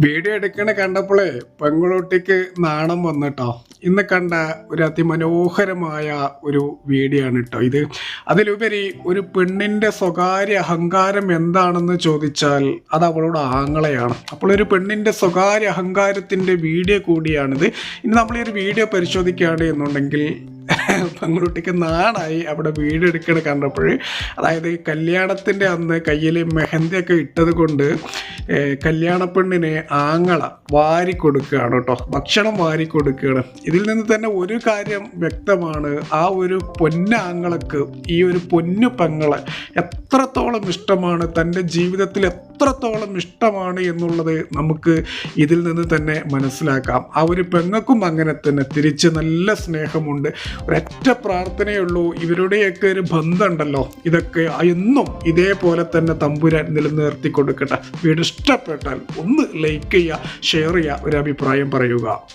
Video എടുക്കണ കണ്ടപ്പോഴേ പെങ്കുളൂട്ടിക്ക് നാണം വന്നിട്ടോ. ഇന്ന് കണ്ട ഒരു അതിമനോഹരമായ ഒരു വീഡിയോ ആണ് കേട്ടോ ഇത്. അതിലുപരി ഒരു പെണ്ണിന്റെ സ്വകാര്യ അഹങ്കാരം എന്താണെന്ന് ചോദിച്ചാൽ അത് അവളോട് ആങ്ങളെയാണ്. അപ്പോൾ ഒരു പെണ്ണിന്റെ സ്വകാര്യ അഹങ്കാരത്തിന്റെ വീഡിയോ കൂടിയാണിത്. ഇനി നമ്മൾ ഈ ഒരു വീഡിയോ പരിശോധിക്കുകയാണ് എന്നുണ്ടെങ്കിൽ പെൺകുട്ടിക്ക് നാണായി അവിടെ വീട് എടുക്കണ കണ്ടപ്പോൾ അതായത് കല്യാണത്തിന്റെ അന്ന് കയ്യിൽ മെഹന്തിയൊക്കെ ഇട്ടത് കൊണ്ട് ഏഹ്, കല്യാണ പെണ്ണിനെ ആങ്ങള വാരി കൊടുക്കുകയാണ് കേട്ടോ. ഭക്ഷണം വാരി കൊടുക്കുകയാണ് ഇതിൽ നിന്ന് തന്നെ ഒരു കാര്യം വ്യക്തമാണ്. ആ ഒരു പൊന്നാങ്ങളക്ക് ഈ ഒരു പൊന്നു പെങ്ങളെ എത്രത്തോളം ഇഷ്ടമാണ് തന്റെ ജീവിതത്തിൽ എത്രത്തോളം ഇഷ്ടമാണ് എന്നുള്ളത് നമുക്ക് ഇതിൽ നിന്ന് തന്നെ മനസ്സിലാക്കാം. ആ ഒരു പെങ്ങൾക്കും അങ്ങനെ തന്നെ തിരിച്ച് നല്ല സ്നേഹമുണ്ട്. ഒരൊറ്റ പ്രാർത്ഥനയുള്ളൂ. ഇവരുടെയൊക്കെ ഒരു ബന്ധമുണ്ടല്ലോ. ഇതൊക്കെ എന്നും ഇതേപോലെ തന്നെ തമ്പുരാൻ നിലനിർത്തി കൊടുക്കട്ടെ. വീട് ഇഷ്ടപ്പെട്ടാൽ ഒന്ന് ലൈക്ക് ചെയ്യുക ഷെയർ ചെയ്യുക ഒരു അഭിപ്രായം പറയുക.